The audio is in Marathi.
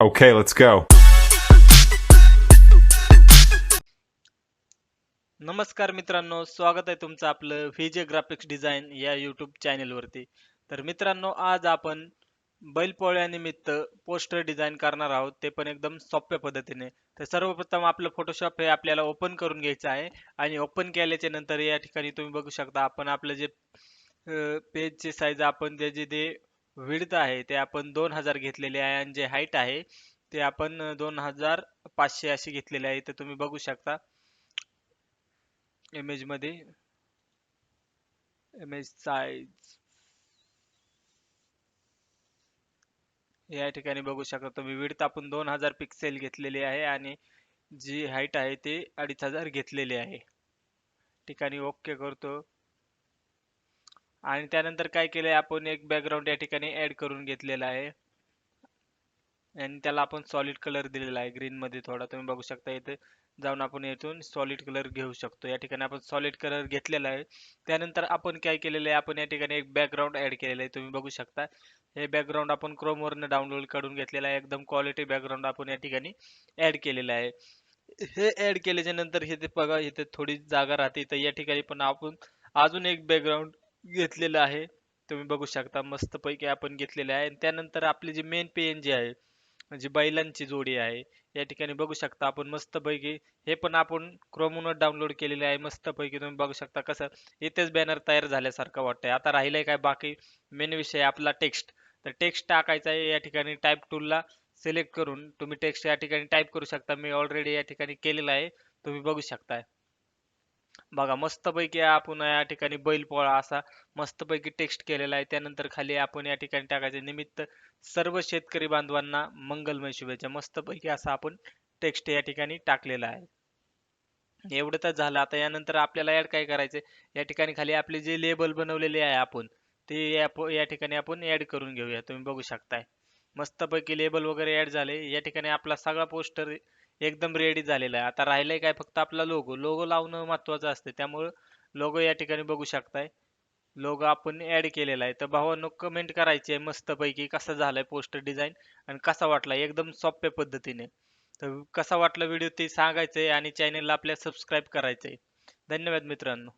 Okay, let's go. नमस्कार मित्रांनो स्वागत आहे तुमचं आपलं व्हीजे ग्राफिक्स डिझाईन या यूट्यूब चॅनेलवरती तर मित्रांनो आज आपण बैलपोळ्यानिमित्त पोस्टर डिझाईन करणार आहोत. ते पण एकदम सोप्या पद्धतीने. तर सर्वप्रथम आपलं फोटोशॉप हे आपल्याला ओपन करून घ्यायचं आहे. आणि ओपन केल्याच्यानंतर या ठिकाणी तुम्ही बघू शकता आपण आपलं जे पेजचे साईज आपण जे जे विड्थ आहे ते आपण दोन हजार घेतलेले आहे आणि जे हाईट आहे ते आपण दोन हजार पाचशे अशी घेतलेली आहे. तर तुम्ही बघू शकता. इमेजमध्ये इमेज साईज या ठिकाणी बघू शकता तुम्ही विड्थ आपण दोन हजार पिक्सेल घेतलेली आहे आणि जी हाईट आहे ते अडीच हजार घेतलेली आहे. ठिकाणी ओके करतो. आणि त्यानंतर काय केलंय आपण एक बॅकग्राऊंड या ठिकाणी ऍड करून घेतलेला आहे. आणि त्याला आपण सॉलिड कलर दिलेला आहे ग्रीन मध्ये थोडा. तुम्ही बघू शकता इथे जाऊन आपण येथून सॉलिड कलर घेऊ शकतो. या ठिकाणी आपण सॉलिड कलर घेतलेला आहे. त्यानंतर आपण काय केलेलं आहे आपण या ठिकाणी एक बॅकग्राऊंड ऍड केलेलं आहे. तुम्ही बघू शकता हे बॅकग्राऊंड आपण क्रोमवरनं डाउनलोड करून घेतलेला आहे. एकदम क्वालिटी बॅकग्राऊंड आपण या ठिकाणी ऍड केलेलं आहे. हे ऍड केल्याच्यानंतर हे ते बघा इथे थोडी जागा राहते. तर या ठिकाणी पण आपण अजून एक बॅकग्राऊंड घेतलेलं आहे. तुम्ही बघू शकता मस्तपैकी आपण घेतलेले आहे. आणि त्यानंतर आपली जी मेन पेन जी आहे म्हणजे बैलांची जोडी आहे या ठिकाणी बघू शकता आपण मस्तपैकी. हे पण आपण क्रोमूनच डाउनलोड केलेले आहे. मस्तपैकी तुम्ही बघू शकता कसं इथेच बॅनर तयार झाल्यासारखं वाटतंय. आता राहिलंय काय बाकी? मेन विषय आपला टेक्स्ट तर टेक्स्ट टाकायचा आहे. या ठिकाणी टाईप टूलला सिलेक्ट करून तुम्ही टेक्स्ट या ठिकाणी टाईप करू शकता. मी ऑलरेडी या ठिकाणी केलेलं आहे. तुम्ही बघू शकताय. बघा मस्तपैकी आपण या ठिकाणी बैलपोळा असा मस्तपैकी टेक्स्ट केलेला आहे. त्यानंतर खाली आपण या ठिकाणी टाकायचे निमित्त सर्व शेतकरी बांधवांना मंगलमय शुभेच्छा. मस्तपैकी असा आपण टेक्स्ट या ठिकाणी टाकलेला आहे. एवढं तर झालं. आता यानंतर आपल्याला ऍड काय करायचे या ठिकाणी खाली आपले जे लेबल बनवलेले आहे आपण ते या या ठिकाणी आपण ऍड करून घेऊया. तुम्ही बघू शकताय. मस्तपैकी लेबल वगैरे ऍड झाले. या ठिकाणी आपला सगळा पोस्टर एकदम रेडी झालेला आहे. आता राहिलंय काय फक्त आपला लोगो लोगो लावणं महत्वाचं असते. त्यामुळं लोगो या ठिकाणी बघू शकताय. लोगो आपण ऍड केलेला आहे. तर भावांनो कमेंट करायची आहे मस्तपैकी कसा झालाय पोस्टर डिझाईन आणि कसा वाटला? एकदम सोप्या पद्धतीने. तर कसा वाटला व्हिडिओ ते सांगायचंय आणि चॅनलला आपल्या सबस्क्राईब करायचंय. धन्यवाद मित्रांनो.